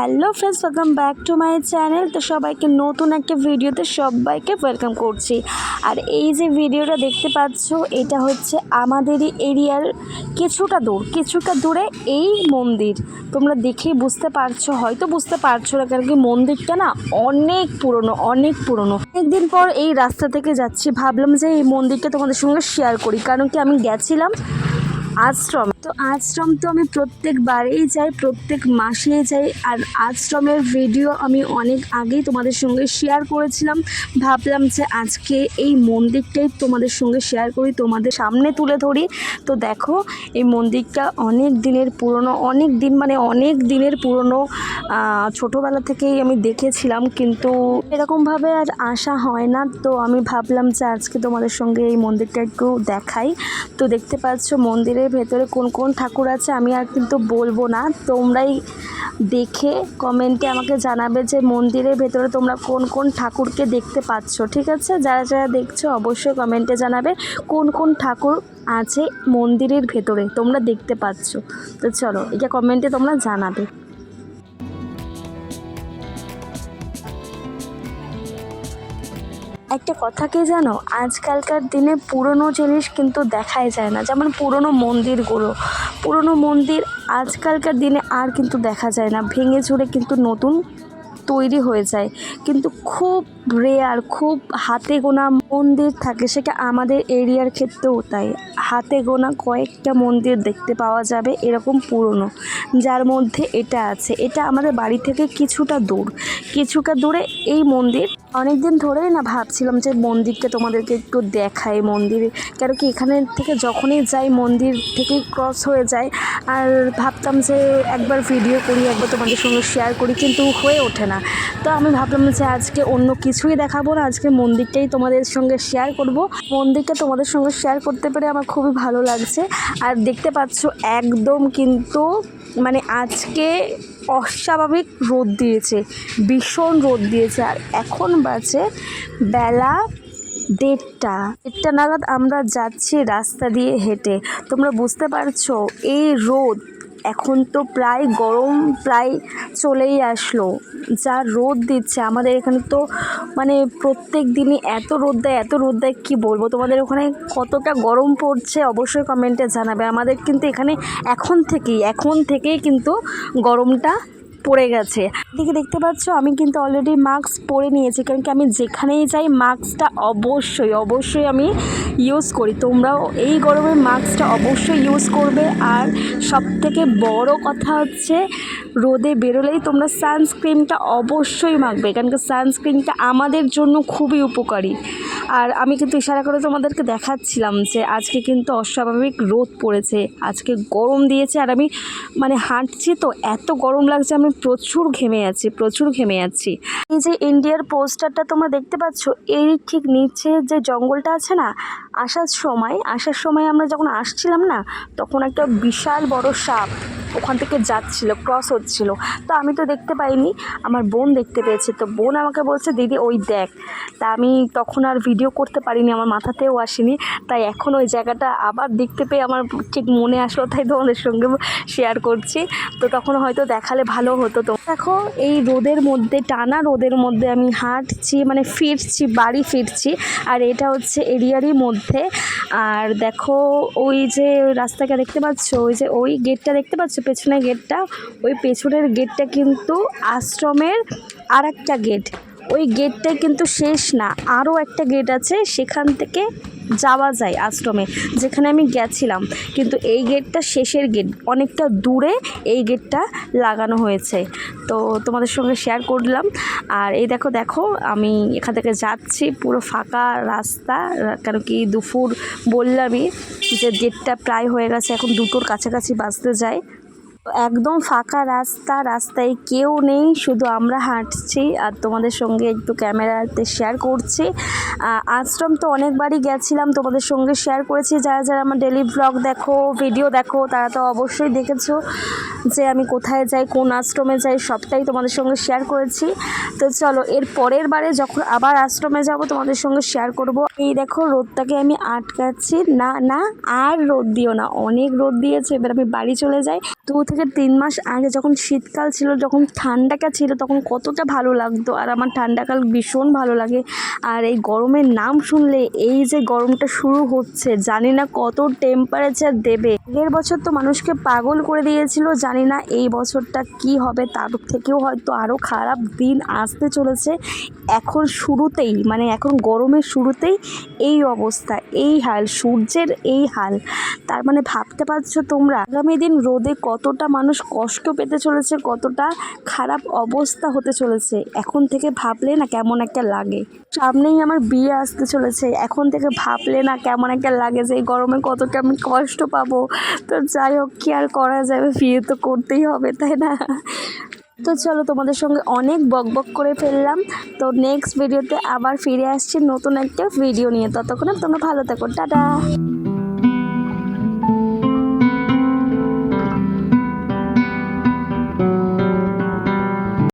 Hello friends welcome back to my channel তো সবাইকে নতুন একটা ভিডিওতে সবাইকে ওয়েলকাম করছি। আর এই যে ভিডিওটা দেখতে পাচ্ছ, এটা হচ্ছে আমাদেরই এরিয়ার কিছুটা দূর, কিছুটা দূরে এই মন্দির। তোমরা দেখেই বুঝতে পারছ, হয়তো বুঝতে পারছ না, কারণ কি মন্দিরটা না অনেক পুরনো অনেক পুরনো। একদিন পর এই রাস্তা থেকে যাচ্ছি, ভাবলাম যে এই মন্দিরটা তোমাদের সঙ্গে শেয়ার করি, কারণ কি আমি গেছিলাম আশ্রম। তো আশ্রম তো আমি প্রত্যেকবারেই যাই, প্রত্যেক মাসেই যাই। আর আশ্রমের ভিডিও আমি অনেক আগেই তোমাদের সঙ্গে শেয়ার করেছিলাম। ভাবলাম যে আজকে এই মন্দিরটাই তোমাদের সঙ্গে শেয়ার করি, তোমাদের সামনে তুলে ধরি। তো দেখো, এই মন্দিরটা অনেক দিনের পুরনো, অনেক দিন মানে অনেক দিনের পুরনো। ছোটোবেলা থেকেই আমি দেখেছিলাম, কিন্তু এরকমভাবে আর আসা হয় না। তো আমি ভাবলাম যে আজকে তোমাদের সঙ্গে এই মন্দিরটা একটু দেখাই। তো দেখতে পাচ্ছ মন্দিরের ভেতরে কোন কোন ঠাকুর আছে আমি আর কিন্তু বলব না। তোমরাই দেখে কমেন্টে আমাকে জানাবে যে মন্দিরের ভেতরে তোমরা কোন কোন ঠাকুরকে দেখতে পাচ্ছ, ঠিক আছে? যারা যারা দেখছ অবশ্যই কমেন্টে জানাবে কোন কোন ঠাকুর আছে মন্দিরের ভেতরে তোমরা দেখতে পাচ্ছ। তো চলো এটা কমেন্টে তোমরা জানাবে। একটা কথা কি জানো? আজকালকার দিনে পুরনো জিনিস কিন্তু দেখাই যায় না। যেমন পুরনো মন্দিরগুলো। পুরনো মন্দির আজকালকার দিনে আর কিন্তু দেখা যায় না। ভেঙে চুরে কিন্তু নতুন তৈরি হয়ে যায়। কিন্তু খুব রেয়ার খুব হাতে গোনা মন্দির থাকে। সেটা আমাদের এরিয়ার ক্ষেত্রেও তাই। হাতে গোনা কয়েকটা মন্দির দেখতে পাওয়া যাবে এরকম পুরনো। যার মধ্যে এটা আছে। এটা আমাদের বাড়ি থেকে কিছুটা দূর। কিছুটা দূরে এই মন্দির অনেকদিন ধরেই না ভাবছিলাম যে মন্দিরটা তোমাদেরকে একটু দেখাই মন্দির। কেন কি এখানে থেকে যখনই যাই, মন্দির থেকেই ক্রস হয়ে যায় আর ভাবতাম যে একবার ভিডিও করি, একবার তোমাদের সঙ্গে শেয়ার করি, কিন্তু হয়ে ওঠে না। তো আমি ভাবলাম যে আজকে অন্য কিছুই দেখাবো না, আজকে মন্দিরটাই তোমাদের সঙ্গে শেয়ার করব। মন্দিরটা তোমাদের সঙ্গে শেয়ার করতে পেরে আমার খুবই ভালো লাগছে। আর দেখতে পাচ্ছ, একদম কিন্তু মানে আজকে অস্বাভাবিক রোদ দিয়েছে, ভীষণ রোদ দিয়েছে। আর এখন বাজে বেলা দেড়টা। দেড়টা নাগাদ আমরা যাচ্ছি রাস্তা দিয়ে হেঁটে। তোমরা বুঝতে পারছ, এই রোদ এখন তো প্রায় গরম প্রায় চলেই আসলো। যা রোদ দিচ্ছে, আমাদের এখানে তো মানে প্রত্যেক দিনই এত রোদ দেয়, এত রোদ দেয়, কী বলব? তোমাদের ওখানে কতটা গরম পড়ছে অবশ্যই কমেন্টে জানাবে। আমাদের কিন্তু এখানে এখন থেকেই এখন থেকেই কিন্তু গরমটা পড়ে গেছে। দিকে দেখতে পাচ্ছ, আমি কিন্তু অলরেডি মাস্ক পরে নিয়েছি, কারণ কি আমি যেখানেই যাই মাস্কটা অবশ্যই অবশ্যই আমি ইউজ করি। তোমরাও এই গরমে মাস্কটা অবশ্যই ইউজ করবে। আর সব থেকে বড় কথা হচ্ছে, রোদে বেরোলেই তোমরা সানস্ক্রিনটা অবশ্যই মাখবে, কারণ কি সানস্ক্রিনটা আমাদের জন্য খুবই উপকারী। আর আমি কিন্তু ইশারা করে তোমাদেরকে দেখাচ্ছিলাম যে, আজকে কিন্তু অস্বাভাবিক রোদ পড়েছে, আজকে গরম দিয়েছে, আর আমি মানে হাঁটছি তো, এত গরম লাগছে, আমি প্রচুর ঘেমে আছি, প্রচুর ঘেমে আছি। এই যে ইন্ডিয়ার পোস্টারটা তোমরা দেখতে পাচ্ছ, এই ঠিক নিচে যে জঙ্গলটা আছে না, আসার সময় আসার সময় আমরা যখন আসছিলাম না, তখন একটা বিশাল বড় সাপ ওখান থেকে যাচ্ছিল ক্রস হচ্ছিল। তো আমি তো দেখতে পাইনি, আমার বোন দেখতে পেয়েছে। তো বোন আমাকে বলছে, দিদি, ওই দেখ। তা আমি তখন আর ভিডিও করতে পারিনি, আমার মাথাতেও আসেনি। তাই এখন ওই জায়গাটা আবার দেখতে পেয়ে আমার ঠিক মনে আসলো, তাই তোমাদের সঙ্গে শেয়ার করছি। তো তখন হয়তো দেখালে ভালো হতো তো। দেখো, এই রোদের মধ্যে, টানা রোদের মধ্যে আমি হাঁটছি মানে ফিরছি, বাড়ি ফিরছি। আর এটা হচ্ছে এরিয়ারই মধ্যে। আর দেখো, ওই যে রাস্তাটা দেখতে পাচ্ছ? ওই যে ওই গেটটা দেখতে পাচ্ছ? পেছনের গেটটা। ওই পেছনের গেটটা কিন্তু আশ্রমের আর একটা গেট। ওই গেটটাই কিন্তু শেষ না, আরও একটা গেট আছে, সেখান থেকে যাওয়া যায় আশ্রমে, যেখানে আমি গেছিলাম। কিন্তু এই গেটটা শেষের গেট, অনেকটা দূরে এই গেটটা লাগানো হয়েছে। তো তোমাদের সঙ্গে শেয়ার করলাম। আর এই দেখো দেখো, আমি এখান থেকে যাচ্ছি, পুরো ফাঁকা রাস্তা কেন কি দুপুর বললামই যে গেটটা প্রায় হয়ে গেছে, এখন দুটোর কাছাকাছি বাজতে যায়। একদম ফাঁকা রাস্তা, রাস্তায় কেউ নেই, শুধু আমরা হাঁটছি আর তোমাদের সঙ্গে একটু ক্যামেরাতে শেয়ার করছি। আশ্রম তো অনেকবারই গেছিলাম, তোমাদের সঙ্গে শেয়ার করেছি। যারা যারা আমার ডেলি ব্লগ দেখো ভিডিও দেখো, তারা তো অবশ্যই দেখেছ যে আমি কোথায় যাই, কোন আশ্রমে যাই, সবটাই তোমাদের সঙ্গে শেয়ার করেছি। তো চলো, এর পরের বারে যখন আবার আশ্রমে যাব, তোমাদের সঙ্গে শেয়ার করব। এই দেখো, রোদটাকে আমি আটকাচ্ছি। না না, আর রোদ দিও না, অনেক রোদ দিয়েছে, এবার আমি বাড়ি চলে যাই। দু থেকে থেকে তিন মাস আগে যখন শীতকাল ছিল, যখন ঠান্ডাটা ছিল, তখন কতটা ভালো লাগতো। আর আমার ঠান্ডাকাল ভীষণ ভালো লাগে। আর এই গরমের নাম শুনলে এই যে গরমটা শুরু হচ্ছে, জানি না কত টেম্পারেচার দেবে। আগের বছর তো মানুষকে পাগল করে দিয়েছিল, জানি না এই বছরটা কি হবে, তার থেকেও হয়তো আরও খারাপ দিন আসতে চলেছে। এখন শুরুতেই মানে এখন গরমের শুরুতেই এই অবস্থা, এই হাল, সূর্যের এই হাল। তার মানে ভাবতে পারছ তোমরা, আগামী দিন রোদে কতটা মানুষ কষ্ট পেতে চলেছে, কতটা খারাপ অবস্থা হতে চলেছে, এখন থেকে ভাবলে না কেমন একটা লাগে। সামনেই আমার বিয়ে আসতে চলেছে, এখন থেকে ভাবলে না কেমন একটা লাগে যে এই গরমে কতটা আমি কষ্ট পাবো। তো যাই হোক, কি আর করা যাবে, বিয়ে তো করতেই হবে, তাই না? তো চলো তোমাদের সঙ্গে অনেক বক বক করে ফেললাম। তো নেক্সট ভিডিওতে আবার ফিরে আসছি নতুন একটা ভিডিও নিয়ে। ততক্ষণে তোমরা ভালো থাকো, টাটা!